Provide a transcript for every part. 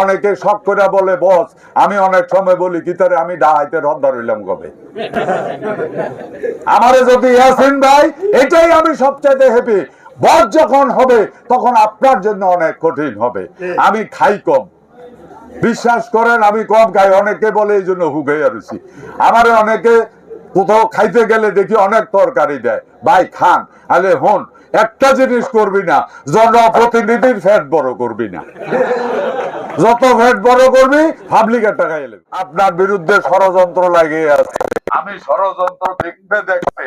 অনেকে শখ করে বলে, বস, আমি অনেক সময় বলি, কি তারে আমি ডাহাইতে রদ্দা রইলাম কবে? আমারে যদি ইয়াসিন ভাই, এটাই আমি সবচেয়ে হ্যাপি বস যখন হবে, তখন আপনার জন্য অনেক কঠিন হবে। আমি খাই কম। বিশ্বাস করেন, আমি কম খাই। অনেকে বলে, এই জন্য হুগাইয়া রুচি। আমার অনেকে কোথাও খাইতে গেলে দেখি অনেক তরকারি দেয়। ভাই, খান। আলে হন, একটা জিনিস করবি না। জনপ্রতিনিধির ফ্যাট বড় করবি না। যত ফ্যাট বড় করবি পাবলিকের টাকা এলে। আপনার বিরুদ্ধে ষড়যন্ত্র লাগিয়ে আছে। আমি ষড়যন্ত্র দেখতে দেখতে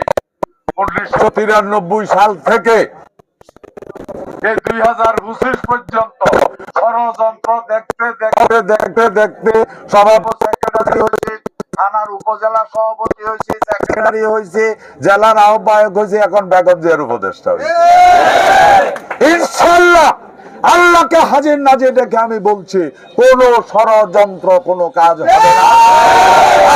উনিশশো তিরানব্বই সাল থেকে দুই হাজার পঁচিশ পর্যন্ত ষড়যন্ত্র দেখতে দেখতে দেখতে দেখতে সভাপতি সেক্রেটারি হয়েছে থানার উপজেলা সভাপতি হয়েছে সেক্রেটারি হয়েছে জেলার আহ্বায়ক হয়েছে এখন বেগম জিয়ার উপদেষ্টা হয়েছে। ইনশাল্লাহ আল্লাহকে হাজির নাজির দেখে আমি বলছি, কোন ষড়যন্ত্র, কোন কাজ হবে না।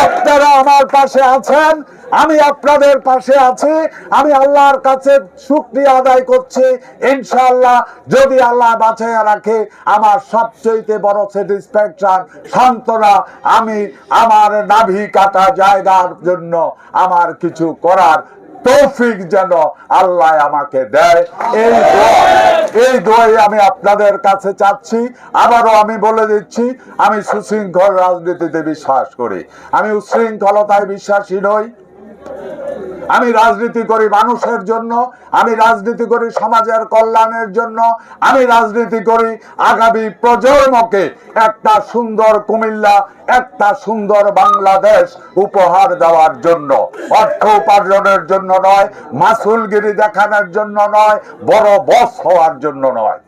আপনারা আমার পাশে আছেন, আমি আপনাদের পাশে আছি, আমি আল্লাহর কাছে শুক্রিয়া আদায় করছি। ইনশাআল্লাহ, যদি আল্লাহ বাঁচাইয়া রাখে, আমার সবচেয়ে বড় স্যাটিসফ্যাকশন সান্ত্বনা, আমি আমার নাভি কাটা জায়গার জন্য আমার কিছু করার তৌফিক যেন আল্লাহ আমাকে দেয়। এই এই দোয়াই আমি আপনাদের কাছে চাচ্ছি। আবারও আমি বলে দিচ্ছি, আমি সুশৃঙ্খল রাজনীতিতে বিশ্বাস করি। আমি উশৃঙ্খলতায় বিশ্বাসী নই। আমি রাজনীতি করি মানুষের জন্য, আমি রাজনীতি করি সমাজের কল্যাণের জন্য, আমি রাজনীতি করি আগামী প্রজন্মকে একটা সুন্দর কুমিল্লা, একটা সুন্দর বাংলাদেশ উপহার দেওয়ার জন্য। অর্থ উপার্জনের জন্য নয়, মাসুলগিরি দেখানোর জন্য নয়, বড় বস হওয়ার জন্য নয়।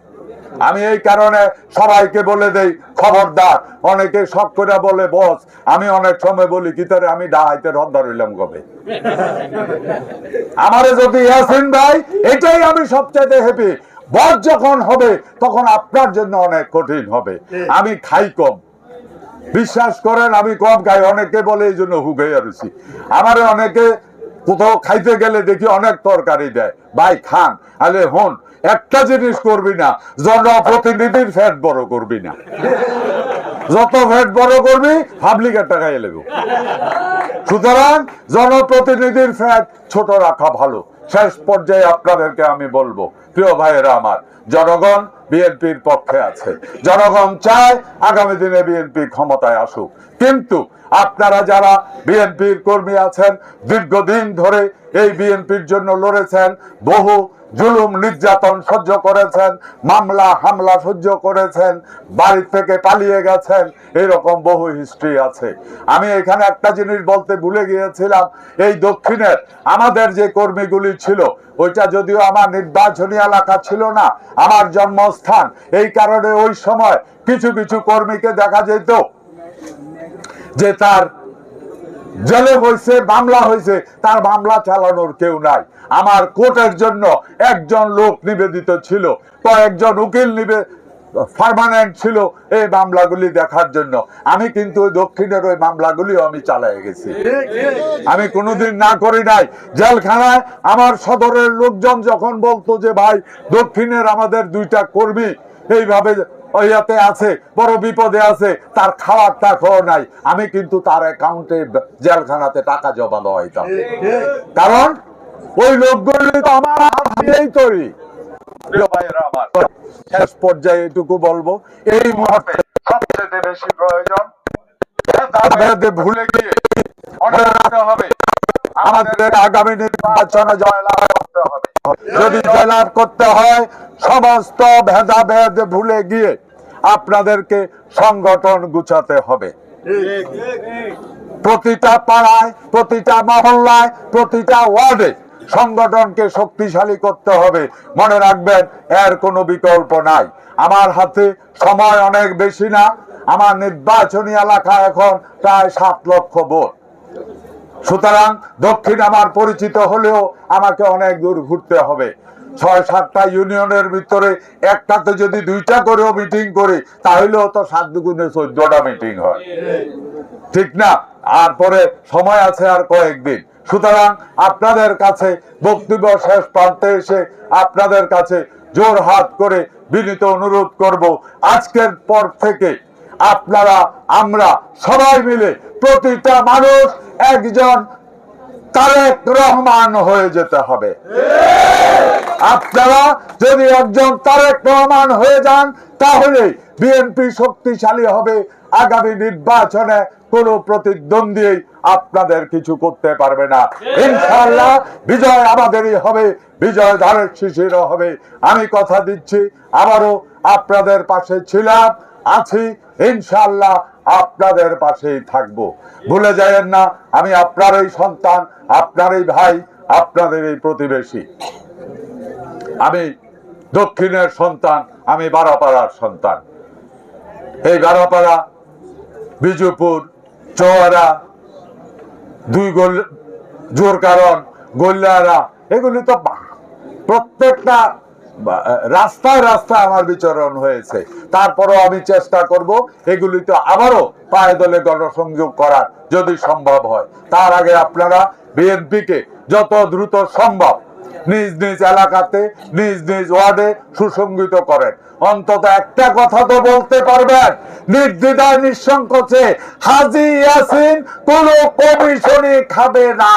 আমি এই কারণে সবাইকে বলে দেই, খবরদার। অনেকে শখ করে বলে, বস, আমি অনেক সময় বলি, কি তারে আমি ডাহাইতে রদ্দা রইলাম কবে? আমারে যদি ইয়াসিন ভাই, এটাই আমি সবচেয়ে হ্যাপি বস যখন হবে, তখন আপনার জন্য অনেক কঠিন হবে। আমি খাই কম। বিশ্বাস করেন, আমি কম খাই। অনেকে বলে, এই জন্য হুগাইয়া রুচি আমার অনেকে কোথাও খাইতে গেলে দেখি অনেক তরকারি দেয়। ভাই, খান। আলে হন, একটা জিনিস করবি না, জনপ্রতিনিধির ফ্যাট বড় করবি না। যত ফ্যাট বড় করবি পাবলিকের টাকা এলে সুতরাং জনপ্রতিনিধির ফ্যাট ছোট রাখা ভালো। শেষ পর্যায়ে আপনাদেরকে আমি বলব, প্রিয় ভাইয়েরা আমার, জনগণ বিএনপির পক্ষে আছে। জনগণ চায় আগামী দিনে বিএনপি ক্ষমতায় আসুক। কিন্তু আপনারা যারা বিএনপির কর্মী আছেন, দীর্ঘদিন ধরে এই বিএনপির জন্য লড়েছেন, বহু জুলুম নির্যাতন সহ্য করেছেন, মামলা, হামলা সহ্য করেছেন, বাড়ি থেকে পালিয়ে গেছেন, এরকম বহু হিস্ট্রি আছে। আমি এখানে একটা জিনিস বলতে ভুলে গিয়েছিলাম, এই দক্ষিণের আমাদের যে কর্মীগুলি ছিল, ওইটা যদিও আমার নির্বাচনী এলাকা ছিল না, আমার জন্মস্থান, এই কারণে ওই সময় কিছু কিছু কর্মীকে দেখা যেত যে তার জেলে হয়েছে মামলা হয়েছে তার মামলা চালানোর কেউ নাই। আমার কোর্টের জন্য একজন লোক নিবেদিত ছিল কয়েকজন উকিল নিবে পারমানেন্ট ছিল এই মামলাগুলি দেখার জন্য। আমি কিন্তু ওই দক্ষিণের ওই মামলাগুলি আমি চালাই গেছি। আমি কোনোদিন না করি নাই। জেলখানায় আমার সদরের লোকজন যখন বলতো যে, ভাই, দক্ষিণের আমাদের দুইটা কর্মী, এইভাবে ইয়াতে আছে, বড় বিপদে আছে, তার খাওয়ার টাকাও নাই। আমি কিন্তু তার অ্যাকাউন্টে জেলখানাতে টাকা জমা দেওয়াইতাম কারণ ওই লোকগুলি তো আমার হাত দিয়েই তৈরি। শেষ পর্যায়ে এটুকু বলব, এই মুহূর্তে বেশি প্রয়োজন ভুলে গিয়ে হবে, আমাদের আগামী নির্বাচনে জয়লাভ করতে হবে। যদি জয়লাভ করতে হয়, সমস্ত ভেদাভেদ ভুলে গিয়ে আপনাদেরকে সংগঠন গুছাতে হবে। প্রতিটা পাড়ায়, প্রতিটা মহল্লায়, প্রতিটা ওয়ার্ডে সংগঠনকে শক্তিশালী করতে হবে। মনে রাখবেন, এর কোনো বিকল্প নাই। আমার হাতে সময় অনেক বেশি না। আমার নির্বাচনী এলাকা এখন প্রায় সাত লক্ষ ভোট। সুতরাং দক্ষিণ আমার পরিচিত হলেও আমাকে অনেক দূর ঘুরতে হবে। ছয়, সাতটা ইউনিয়নের ভিতরে একটাতে যদি দুইটা করেও মিটিং করি, তাহলেও তো সাত দুগুণে চোদ্দটা মিটিং হয়। ঠিক না? আর পরে সময় আছে আর কয়েকদিন। সুতরাং আপনাদের কাছে বক্তব্য শেষ প্রান্তে এসে আপনাদের কাছে জোর হাত করে বিনীত অনুরোধ করব। আজকের পর থেকে আপনারা, আমরা সবাই মিলে প্রতিটা মানুষ একজন তারেক রহমান হয়ে যেতে হবে। আপনারা যদি একজন তারেক রহমান হয়ে যান তাহলে বিএনপি শক্তিশালী হবে। আগামী নির্বাচনে কোনো প্রতিদ্বন্দ্বী আপনাদের কিছু করতে পারবে না। ইনশাল্লাহ বিজয় আমাদেরই হবে, বিজয় ধারের শিশিরও হবে। আমি কথা দিচ্ছি, আবারও আপনাদের পাশে ছিলাম। আছি, ইনশাআল্লাহ আপনাদের পাশেই থাকব। ভুলে যায়েন না, আমি আপনারই সন্তান আপনারই ভাই, আপনাদের এই প্রতিবেশী। আমি দক্ষিণের সন্তান, আমি বারাপাড়ার সন্তান। এই বারাপাড়া, বিজুপুর চৌয়ারা দুই গোল, জোর কারণ গোল্লারা এগুলি তো প্রত্যেকটা রাস্তায় রাস্তায় আমার বিচরণ হয়েছে। তারপরও আমি চেষ্টা করব এগুলি তো আবারও পায়ে দলে গণসংযোগ করার যদি সম্ভব হয়। তার আগে আপনারা বিএনপিকে যত দ্রুত সম্ভব নিজ নিজ এলাকাতে, নিজ নিজ ওয়ার্ডে সুসংগঠিত করেন। অন্তত একটা কথা তো বলতে পারবেন, নির্দ্বিধায় নিঃসংকোচে হাজি ইয়াসিন কোন কমিশনই খাবে না।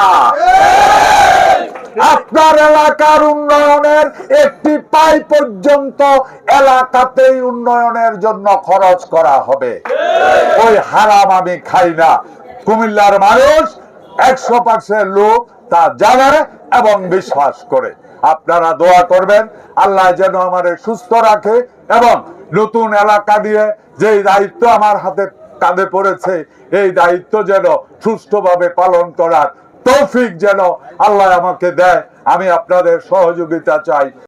আপনার এলাকার উন্নয়নের একটি পাই পর্যন্ত এলাকাতেই উন্নয়নের জন্য খরচ করা হবে। ওই হারাম আমি খাই না। কুমিল্লার মানুষ একশো পার্সেন্ট লোক তা জানে এবং বিশ্বাস করে। আপনারা দোয়া করবেন, আল্লাহ যেন আমাদের সুস্থ রাখে এবং নতুন এলাকা দিয়ে যে দায়িত্ব আমার হাতে কাঁধে পড়েছে, এই দায়িত্ব যেন সুষ্ঠুভাবে পালন করার তৌফিক যেন আল্লাহ আমাকে দেয়। আমি আপনাদের সহযোগিতা চাই।